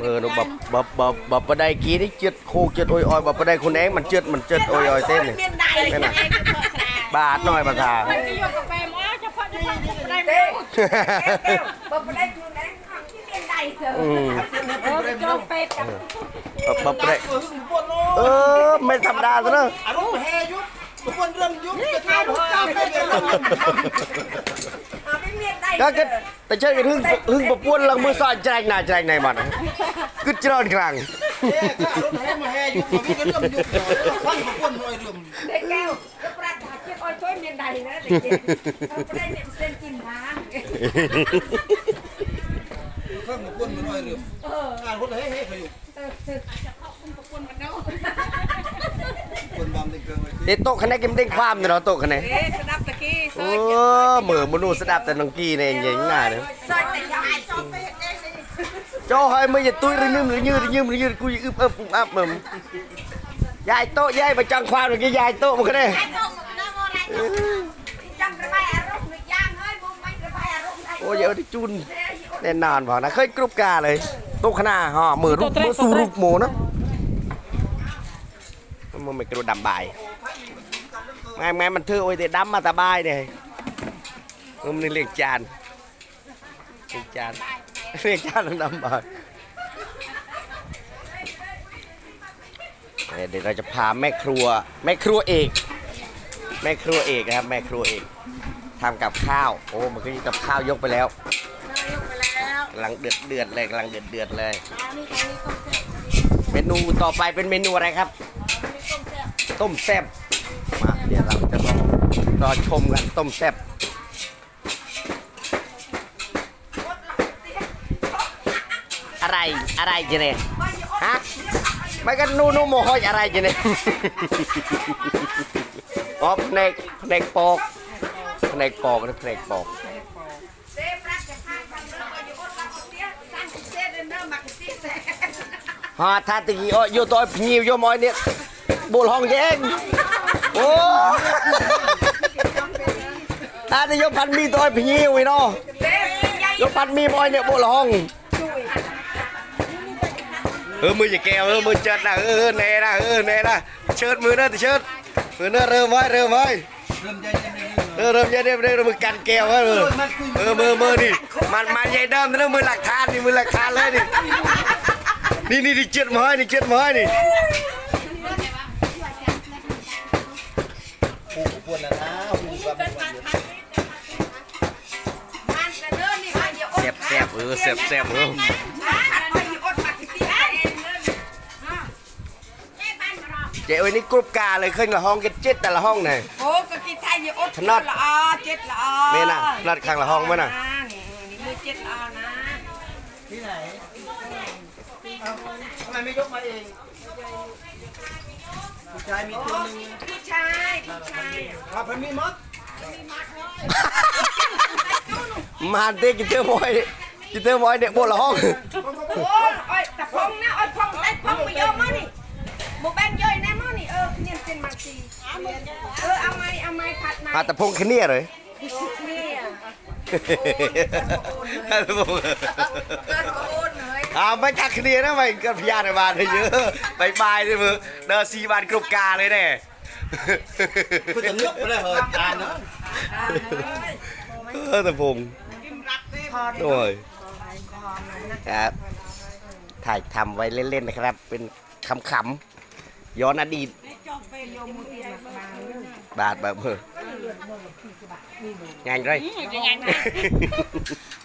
เออหนูบบบับบับบับปะได้กี้นี่เจ็ดโคกเจ็ดโอยออยบบปะได้คนแองมันเจ็ดมันเจ็ดโอยออยเต้นนี่แม่น่ะบาทน้อยบาทาอืมบับบับปะได้เออไม่ธรรมดาซะเนอะอารมณ์แฮยุบทุกคนเริ่มยุบจะเท้าเท้าเป็นเริ่ม ก็ก็แต่เช่นกันหึ่งหึ่งประป้วนลังมือสอนแจงน้าแจงในมันกึดจรอนกลางเด็กแก้วก็ประกาศเจ็อยช่วยเมียนใดนะเด็กเราไม่ได้เนี่ยเป็นกินทางข้างประปวนมันน้อยเรื่องอ่านให้ให้ขยุกเด็โตคะแนนเกมเด้งความเนาะโตคะแนนสนับตะกี้โอ้ เหมือมนูสดับแต่น้องกีในยอยงหน้าเนี่ยโจ้ให้ไม่อย่าตุ้ยรืยืมรือยืดหรือยืดหรือยืดกูยืมเอิบกูอับมึงยายโต๊ะยายไปจังความหรือยายโต๊ะมันก็ได้โอ้ยเอาที่จุนแน่นอนบอกนะเคยกรุบกาเลยต๊กขนาห่อมือรูปมือสูรูปหมูนะมันไม่กระโดับใบแม่แม่มันเธอโอ้ยเด็ดดำมาตาบายเนี่ย นมนี่เรียกจานเรียกจานเรียกจานน้ำบอยเดี๋ยวเราจะพาแม่ครัว แม่ครัวเอก แม่ครัวเอกนะครับ แม่ครัวเอกทำกับข้าว โอ้มันก็มีกับข้าวยกไปแล้วกำลังเดือดเดือดเลยกำลังเดือดเดือดเลย เมนูต่อไปเป็นเมนูอะไรครับ ต้มแซ่บมาเดี๋ยวเราจะรอรอชมกันต้มแซ่บ อะไรอะไรจีเน่ฮะไม่กันนู่นู่โมหอยอะไรจีเน่ยอ๋อเพนกเพนกปอกเพนกปอกนะเพนกปอกฮาท่าตะกี้อ๋อยู่ตัวพิวโยมอ้ยเนี่ยบุลห้องเย็งโอ้ท่าตะยมพันมีตัวพิวไอ้นอะยมพันมีมอยเนี่ยบุลห้อง เออมือจะแกวเออมือเจิดนะเออเน่นะเออเน่นะเชิดมือนะติเชิดมือนะเริ่มไว้เริ่มไว้เริ่มยันเดิมเริ่มมือกันแกวไว้เออเออมือมือนี่มันมันยันเดิมนะมือหลักฐานนี่มือหลักฐานเลยนี่นี่นี่เจิดมาอห้นี่เจิดมาอห้นี่ผู้แล้วนะแซ่บแซ่บเออแซ่บแซ่บเออ จ๊เอ้ยนี่กรุบกาเลยขึ้นละห้องก็เจ็ดแต่ละห้องไหนโอ้ก็กินไทยยออดขนาดละอเจ็ดละอเมน่ะนัดข้างละห้องไหมน่ะนี่นี่มือเจ็ดละอนะที่ไหนทำไมไม่ยกมาเองผู้ชายมีตัวนึงผู้ชายผู้ชายครับมันมีมัดมาเด็กกินเตอร์บอยกินเตอร์บอยเด็กบนละห้องโอ้ยแต่พงนะไอ้ยพงแต่พงไม่ยอมมานี่ เป็นหมักซีเออเอาไม้เอาไม้ผัดไม้อาตะพงแค่เนี่ยเลยนี่อ่าไม่ทักเนียนะไปกับพยานในบ้านเลยเยอะบายบายเลยมึงเดอซีบานกรุบกาเลยแน่คุณจะเลือกไปเลยเหรอทานเนาะเออตะพงด้วยครับถ่ายทำไว้เล่นๆนะครับ เป็นขำๆย้อนอดีต บาทแบบเออ nhanh rồi ยังไงนะ